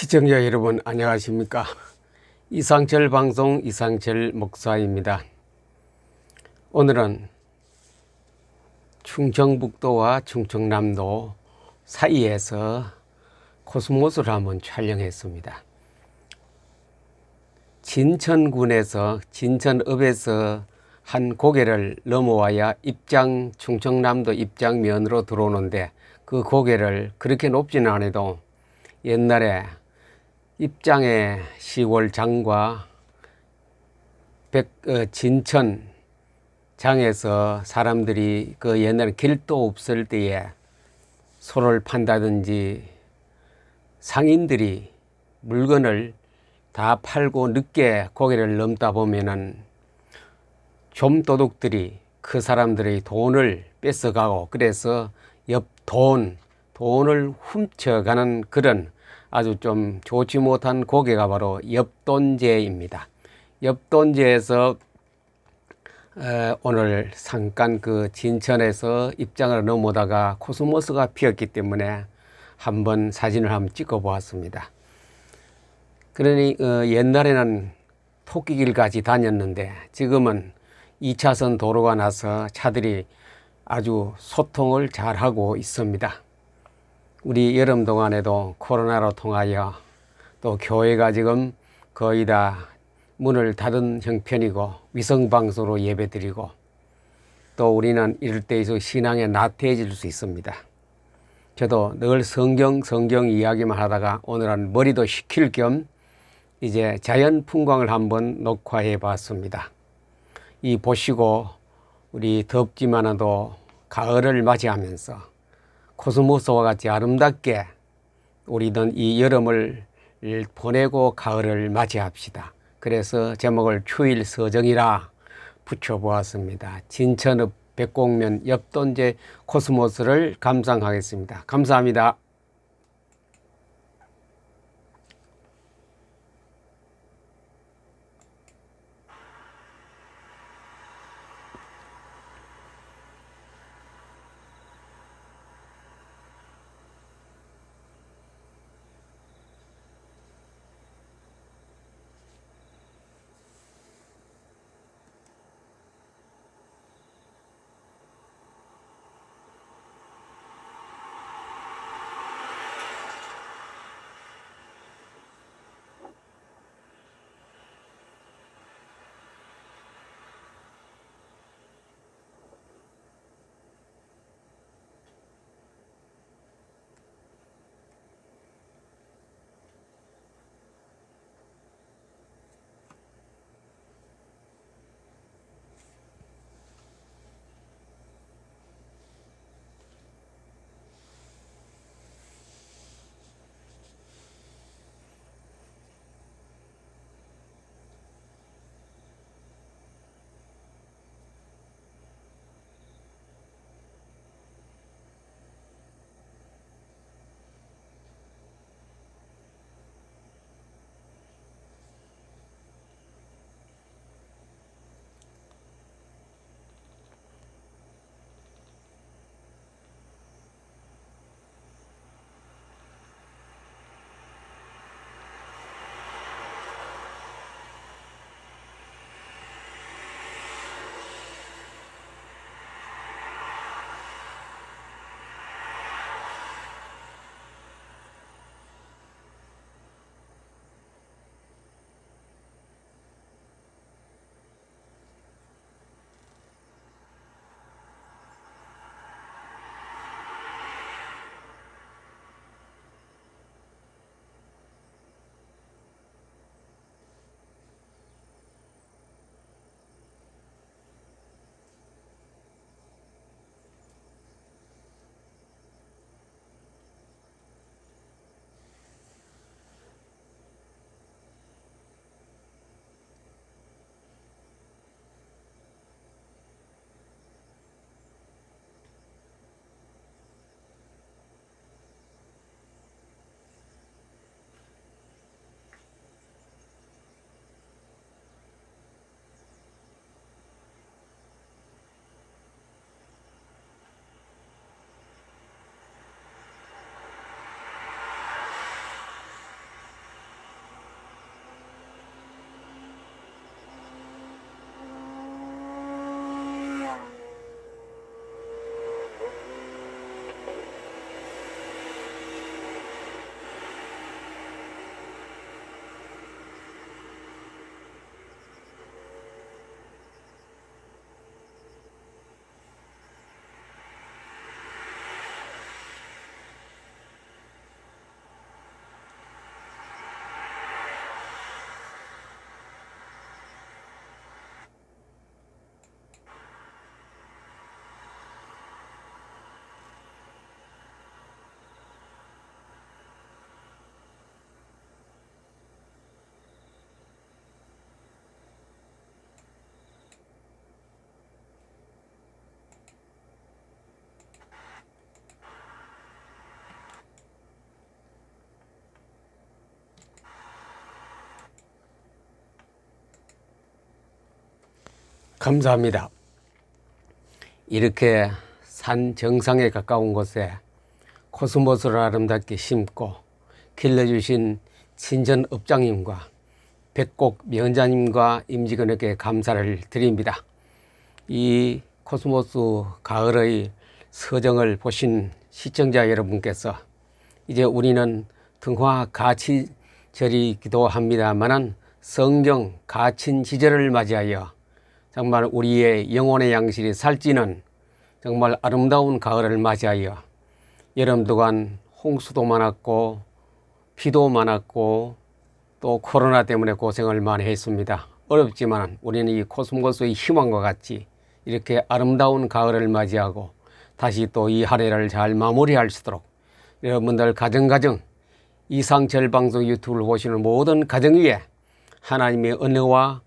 시청자 여러분 안녕하십니까? 이상철 방송 이상철 목사입니다. 오늘은 충청북도와 충청남도 사이에서 코스모스를 한번 촬영했습니다. 진천군에서 진천읍에서 한 고개를 넘어와야 입장 충청남도 입장면으로 들어오는데 그 고개를 그렇게 높지는 않아도 옛날에 입장의 시골 장과 백, 어, 진천 장에서 사람들이 그 옛날에 길도 없을 때에 소를 판다든지 상인들이 물건을 다 팔고 늦게 고개를 넘다 보면은 좀 도둑들이 그 사람들의 돈을 뺏어가고 그래서 옆 돈, 돈을 훔쳐가는 그런 아주 좀 좋지 못한 고개가 바로 엽돈제입니다. 엽돈제에서 에, 오늘 잠깐 그 진천에서 입장을 넘어다가 코스모스가 피었기 때문에 한번 사진을 한번 찍어 보았습니다. 그러니 어, 옛날에는 토끼길까지 다녔는데 지금은 2차선 도로가 나서 차들이 아주 소통을 잘 하고 있습니다. 우리 여름 동안에도 코로나로 통하여 또 교회가 지금 거의 다 문을 닫은 형편이고 위성방송으로 예배드리고 또 우리는 이럴 때에서 신앙에 나태해질 수 있습니다. 저도 늘 성경 성경 이야기만 하다가 오늘은 머리도 식힐 겸 이제 자연 풍광을 한번 녹화해 봤습니다. 이 보시고 우리 덥지만도 가을을 맞이하면서 코스모스와 같이 아름답게 우리는 이 여름을 보내고 가을을 맞이합시다. 그래서 제목을 추일 서정이라 붙여보았습니다. 진천읍 백곡면 엽돈제 코스모스를 감상하겠습니다. 감사합니다. 감사합니다. 이렇게 산 정상에 가까운 곳에 코스모스를 아름답게 심고 길러주신 친전 업장님과 백곡 명자님과 임직원에게 감사를 드립니다. 이 코스모스 가을의 서정을 보신 시청자 여러분께서 이제 우리는 등화 가치절이기도 합니다만은 성경 가친 시절을 맞이하여 정말 우리의 영혼의 양실이 살찌는 정말 아름다운 가을을 맞이하여 여름 동안 홍수도 많았고 비도 많았고 또 코로나 때문에 고생을 많이 했습니다. 어렵지만 우리는 이 코스모스의 희망과 같이 이렇게 아름다운 가을을 맞이하고 다시 또이한 해를 잘 마무리할 수 있도록 여러분들 가정가정 이상철 방송 유튜브를 보시는 모든 가정 위에 하나님의 은혜와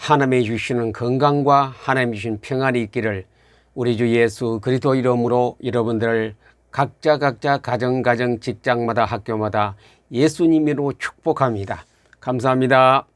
하나님이 주시는 건강과 하나님이 주신 평안이 있기를 우리 주 예수 그리스도 이름으로 여러분들을 각자 각자 가정 가정 직장마다 학교마다 예수님으로 축복합니다. 감사합니다.